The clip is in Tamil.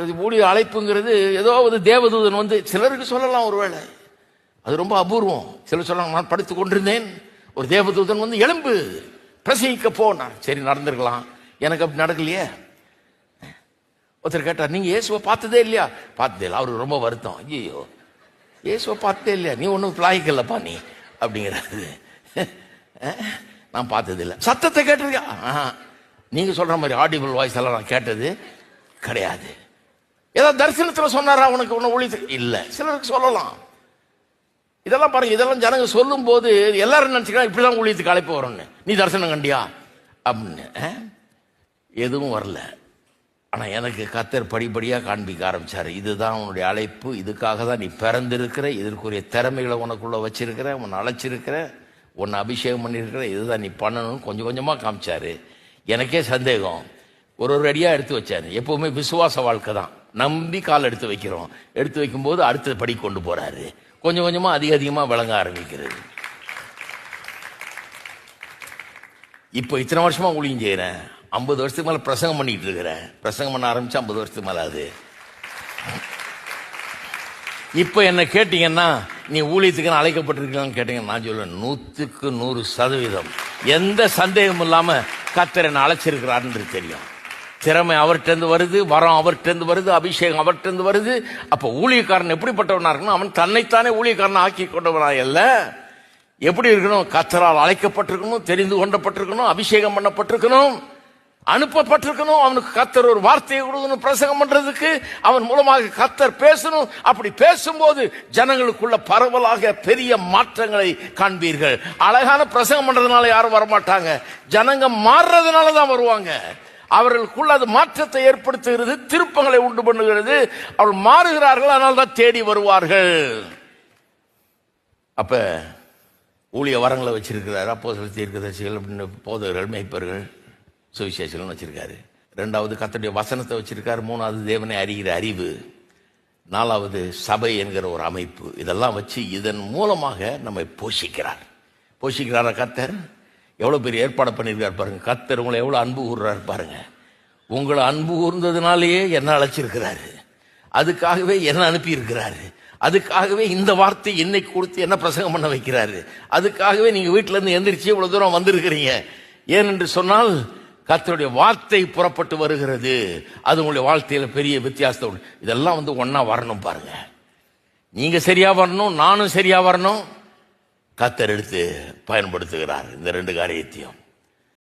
அது ஊழிய அழைப்புங்கிறது ஏதோ ஒரு தேவதூதன் வந்து சிலருக்கு சொல்லலாம் ஒருவேளை. அது ரொம்ப அபூர்வம். சிலர் சொல்லலாம் நான் படுத்து கொண்டிருந்தேன். ஒரு தேவதூதன் வந்து எலும்பு பிரசங்கிக்க போனார் சரி நடந்திருக்கலாம். எனக்கு அப்படி நடக்கலையே. ஒருத்தர் கேட்டார் நீங்க இயேசுவை பார்த்ததே இல்லையா? பார்த்ததே இல்லை. அவருக்கு ரொம்ப வருத்தம். ஐயோ இயேசுவை பார்த்ததே இல்லையா? நீ ஒன்றும் பிளாய்க்கலப்பா நீ? அப்படிங்கிறது நான் பார்த்தது இல்லை. சத்தத்தை கேட்டிருக்கியா ஆஹா. நீங்க சொல்ற மாதிரி ஆடிபிள் வாய்ஸ் எல்லாம் நான் கேட்டது கிடையாது. ஏதாவது தரிசனத்தில் சொன்னாரா உனக்கு ஒன்று ஒளி இல்லை. சிலருக்கு சொல்லலாம். இதெல்லாம் பாருங்க இதெல்லாம் ஜனங்க சொல்லும் போது எல்லாரும் நினைச்சுக்கலாம் இப்படிதான் ஊழியத்து அழைப்பு வரும்னு. நீ தரிசனம் கண்டியா? அப்படின்னு. ஆ? எதுவும் வரல. ஆனால் எனக்கு கத்தர் படிப்படியாக காண்பிக்க ஆரம்பித்தார் இதுதான் உன்னுடைய அழைப்பு இதுக்காக தான் நீ பிறந்திருக்கிற இதற்குரிய திறமைகளை உனக்குள்ளே வச்சிருக்கிற உன்னை அழைச்சிருக்கிற உன்னை அபிஷேகம் பண்ணியிருக்கிற இதுதான் நீ பண்ணணும்னு கொஞ்சம் கொஞ்சமாக காமிச்சார். எனக்கே சந்தேகம். ஒரு ஒரு அடியாக எடுத்து வச்சாரு. எப்போவுமே விசுவாச வாழ்க்கை தான். நம்பி கால் எடுத்து வைக்கிறோம். எடுத்து வைக்கும்போது அடுத்த படி கொண்டு போறாரு. கொஞ்சம் கொஞ்சமாக அதிக அதிகமாக விளங்க ஆரம்பிக்கிறது. இப்போ இத்தனை வருஷமாக ஊழியம் செய்கிறேன் ஐம்பது வருஷத்துக்கு மேலே பிரசங்கம் பண்ணிட்டு இருக்கிறேன். பிரசங்கம் பண்ண ஆரம்பிச்சு ஐம்பது வருஷத்துக்கு மேலே அது இப்போ என்ன கேட்டீங்கன்னா நீ ஊழியத்துக்கு நான் கேட்டீங்கன்னா நான் சொல்லுவேன் நூற்றுக்கு நூறு சதவீதம். எந்த சந்தேகமும் இல்லாமல் கத்தர் என்ன அழைச்சிருக்கிறாருன்றது தெரியும். திறமை அவர்கிட்டருந்து வருது வரம் அவர்கிட்டருந்து வருது அபிஷேகம் அவர்கிட்டருந்து வருது. அப்போ ஊழியக்காரன் எப்படிப்பட்டவனா இருக்கணும்? அவன் தன்னைத்தானே ஊழியக்காரன் ஆக்கி கொண்டவனா அல்ல. எப்படி இருக்கணும்? கத்தரால் அழைக்கப்பட்டிருக்கணும் தெரிந்து கொண்டப்பட்டிருக்கணும் அபிஷேகம் பண்ணப்பட்டிருக்கணும் அனுப்பப்பட்டிருக்கணும். அவனுக்கு கத்தர் ஒரு வார்த்தையை கொடுக்கணும் பிரசங்கம் பண்றதுக்கு. அவன் மூலமாக கத்தர் பேசணும். அப்படி பேசும்போது ஜனங்களுக்குள்ள பரவலாக பெரிய மாற்றங்களை காண்பீர்கள். அழகான பிரசங்கம் பண்றதுனால யாரும் வரமாட்டாங்க. ஜனங்க மாறுறதுனால தான் வருவாங்க. அவர்களுக்குள்ள அது மாற்றத்தை ஏற்படுத்துகிறது திருப்பங்களை உண்டு பண்ணுகிறது. அவர்கள் மாறுகிறார்கள் அதனால தான் தேடி வருவார்கள். அப்ப ஊழிய வரங்களை வச்சிருக்கிறார் அப்போ சில தீர்க்கதரிசிகள் அப்படின்னு போதவர்கள் மேய்ப்பர்கள் சுவிசேஷங்கள் வச்சிருக்காரு. ரெண்டாவது கத்தனுடைய வசனத்தை வச்சிருக்காரு மூணாவது தேவனை அறிகிற அறிவு நாலாவது சபை என்கிற ஒரு அமைப்பு. இதெல்லாம் வச்சு இதன் மூலமாக நம்மை போஷிக்கிறார். போஷிக்கிறாரா கத்தர் எவ்வளோ பெரிய ஏற்பாடு பண்ணியிருக்கார் பாருங்க. கத்தர் உங்களை எவ்வளோ அன்பு கூறுறாரு பாருங்க. உங்களை அன்பு கூர்ந்ததுனாலேயே என்ன அழைச்சிருக்கிறாரு. அதுக்காகவே என்ன அனுப்பியிருக்கிறாரு. அதுக்காகவே இந்த வார்த்தை என்னை கொடுத்து என்ன பிரசங்கம் பண்ண வைக்கிறாரு. அதுக்காகவே நீங்கள் வீட்டிலேருந்து எந்திரிச்சு இவ்வளோ தூரம் வந்திருக்கிறீங்க. ஏனென்று சொன்னால் கத்தருடைய வார்த்தை புறப்பட்டு வருகிறது. அது உங்களுடைய வாழ்க்கையில் பெரிய வித்தியாசத்தை உண்டு. இதெல்லாம் வந்து ஒன்றா வரணும் பாருங்க. நீங்கள் சரியாக வரணும் நானும் சரியாக வரணும். கத்தர் எடுத்து பயன்படுத்துகிறார் இந்த ரெண்டு காரியத்தையும்.